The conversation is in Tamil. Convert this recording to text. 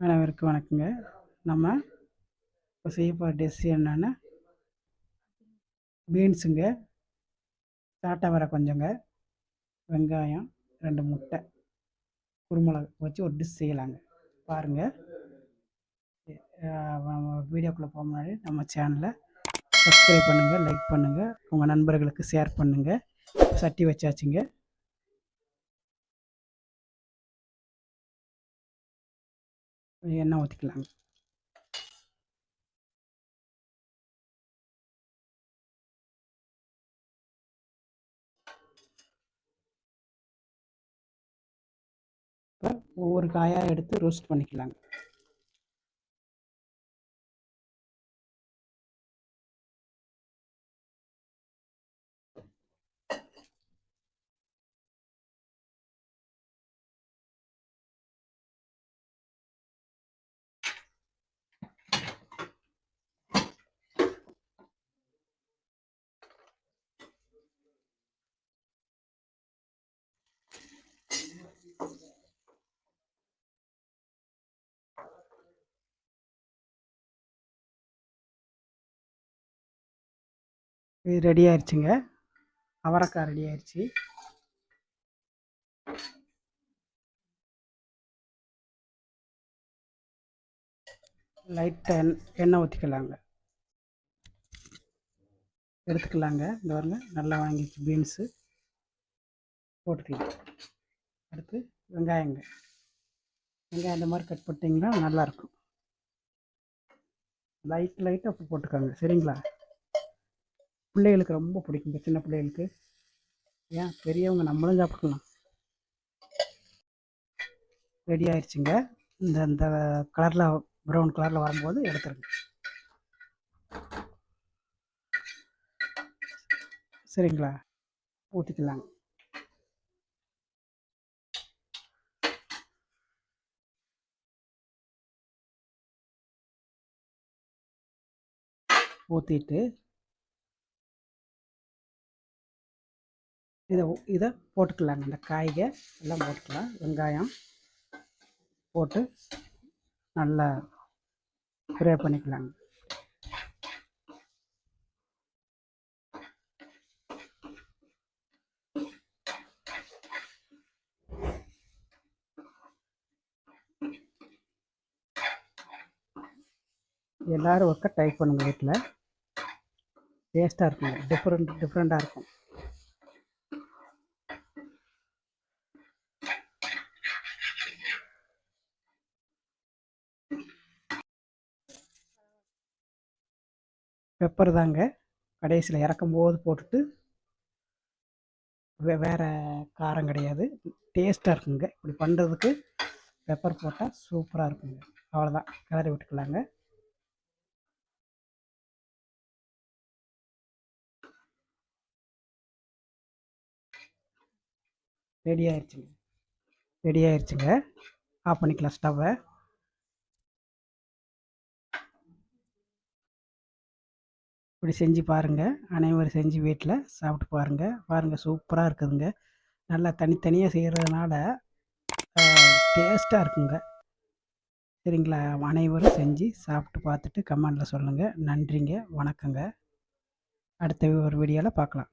அனைவருக்கும் வணக்கங்க. நம்ம இப்போ செய்ய போகிற டிஷ் என்னென்னா பீன்ஸுங்க சாட்டை வர கொஞ்சங்க. வெங்காயம் ரெண்டு முட்டை குருமிளகு வச்சு ஒரு டிஷ் செய்யலாங்க. பாருங்கள் வீடியோக்குள்ளே போக முன்னாடி நம்ம சேனலை சப்ஸ்கிரைப் பண்ணுங்கள் லைக் பண்ணுங்கள் உங்கள் நண்பர்களுக்கு ஷேர் பண்ணுங்கள் சட்டி வச்சாச்சுங்க. எண்ணெய் ஊற்றிக்கலாங்க இப்போ ஒவ்வொரு காயாக எடுத்து ரோஸ்ட் பண்ணிக்கலாங்க. இது ரெடி ஆயிடுச்சுங்க அவரைக்காய் ரெடி ஆயிடுச்சு லைட்டாக எண் எண்ணெய் ஊற்றிக்கலாங்க எடுத்துக்கலாங்க. இந்த வரல நல்லா வாங்கிச்சு பீன்ஸு போட்டுக்கலாம். அடுத்து வெங்காயங்க. வெங்காயம் இந்த மாதிரி கட் பண்ணிட்டிங்கன்னா நல்லாயிருக்கும் லைட் லைட்டாக போட்டுக்கோங்க. சரிங்களா? பிள்ளைகளுக்கு ரொம்ப பிடிக்குங்க சின்ன பிள்ளைகளுக்கு. ஏன்? பெரியவங்க நம்மளும் சாப்பிட்டுக்கலாம். ரெடி ஆயிடுச்சுங்க இந்த இந்த கலரில் ப்ரௌன் கலரில் வரும்போது எடுத்துருங்க. சரிங்களா? ஊற்றிக்கலாங்க ஊற்றிட்டு இதை இதை போட்டுக்கலாங்க. இந்த காய்க எல்லாம் போட்டுக்கலாம். வெங்காயம் போட்டு நல்லா ஃப்ரை பண்ணிக்கலாங்க. எல்லோரும் ஒர்க்கை ட்ரை பண்ணுங்கள் வீட்டில் டேஸ்ட்டாக இருக்குங்க. டிஃப்ரெண்ட் டிஃப்ரெண்ட்டாக இருக்கும். பெப்பர் தாங்க. கடைசியில் இறக்கும்போது போட்டுட்டு வே வேறு காரம் கிடையாது. டேஸ்ட்டாக இருக்குங்க. இப்படி பண்ணுறதுக்கு பெப்பர் போட்டால் சூப்பராக இருக்குங்க. அவ்வளோதான் கிளறி விட்டுக்கலாங்க. ரெடி ஆயிடுச்சுங்க ரெடி ஆயிடுச்சுங்க ஆஃப் பண்ணிக்கலாம் ஸ்டவ்வை இப்படி செஞ்சு பாருங்கள் அனைவரும் செஞ்சு வீட்டில் சாப்பிட்டு பாருங்கள் பாருங்கள் சூப்பராக இருக்குதுங்க. நல்லா தனித்தனியாக செய்கிறதுனால டேஸ்ட்டாக இருக்குங்க. சரிங்களா? அனைவரும் செஞ்சு சாப்பிட்டு பார்த்துட்டு கமெண்டில் சொல்லுங்கள் நன்றிங்க. வணக்கங்க. அடுத்த ஒரு வீடியோவில் பார்க்கலாம்